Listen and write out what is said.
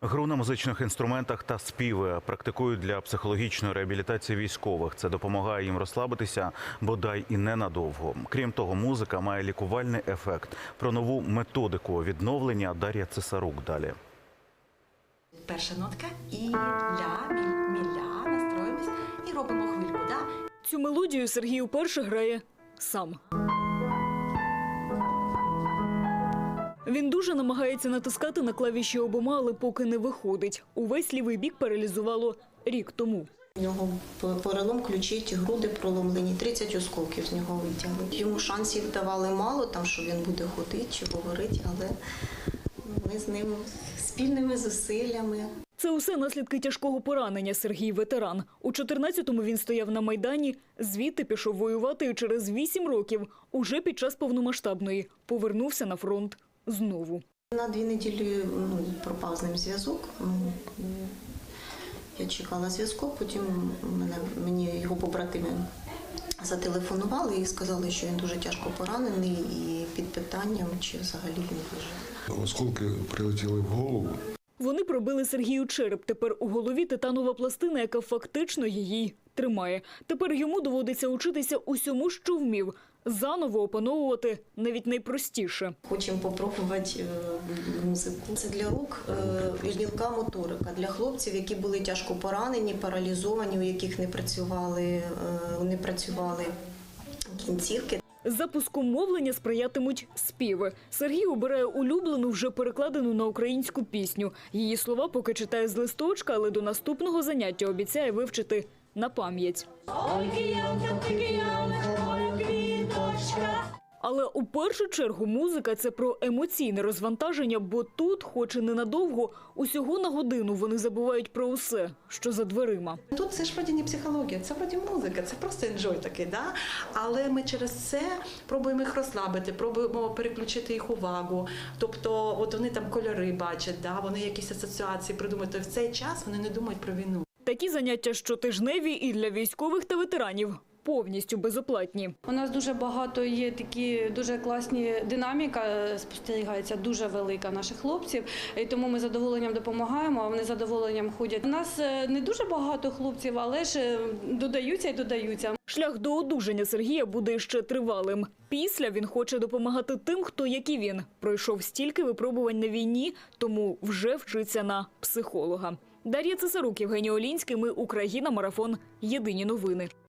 Гру на музичних інструментах та співи практикують для психологічної реабілітації військових. Це допомагає їм розслабитися, бодай і ненадовго. Крім того, музика має лікувальний ефект. Про нову методику відновлення Дар'я Цесарук далі. Перша нотка і ля, міля, настроїмось і робимо хвильку. Да? Цю мелодію Сергій уперше грає сам. Він дуже намагається натискати на клавіші обома, але поки не виходить. Увесь лівий бік паралізувало рік тому. У нього перелом ключиці, груди проломлені, 30 осколків з нього витягли. Йому шансів давали мало, там, що він буде ходити чи говорити, але ми з ним спільними зусиллями. Це усе наслідки тяжкого поранення. Сергій ветеран. У 14-му він стояв на майдані. Звідти пішов воювати і через 8 років, уже під час повномасштабної, повернувся на фронт знову. На дві неділі ну, пропав з ним зв'язок. Ну, Я чекала зв'язку, потім мене, мені його побратими зателефонували і сказали, що він дуже тяжко поранений і під питанням, чи взагалі він виживе. Осколки прилетіли в голову. Вони пробили Сергію череп. Тепер у голові титанова пластина, яка фактично її тримає. Тепер йому доводиться учитися усьому, що вмів, заново опановувати навіть найпростіше. Хочемо попробувати е, музику. Це для рук е, мілка моторика, для хлопців, які були тяжко поранені, паралізовані, у яких не працювали, е, не працювали кінцівки. Запуску мовлення сприятимуть співи. Сергій обирає улюблену, вже перекладену на українську пісню. Її слова поки читає з листочка, але до наступного заняття обіцяє вивчити на пам'ять. Але у першу чергу музика це про емоційне розвантаження, бо тут, хоч і ненадовго, усього на годину вони забувають про усе, що за дверима. Тут це ж вроді не психологія, це вроді музика, це просто енджой такий, да? але ми через це пробуємо їх розслабити, пробуємо переключити їх увагу. Тобто, от вони там кольори бачать, да? вони якісь асоціації придумують. То в цей час вони не думають про війну. Такі заняття щотижневі і для військових та ветеранів повністю безоплатні. У нас дуже багато є такі дуже класні динаміка е, спостерігається, дуже велика наших хлопців. І тому ми задоволенням допомагаємо, а вони задоволенням ходять. У нас е, не дуже багато хлопців, але ж е, додаються і додаються. Шлях до одужання Сергія буде ще тривалим. Після він хоче допомагати тим, хто як і він пройшов стільки випробувань на війні, тому вже вчиться на психолога. Дар'я Цесарук, Євгеній Олінський. Ми Україна. Марафон. Єдині новини.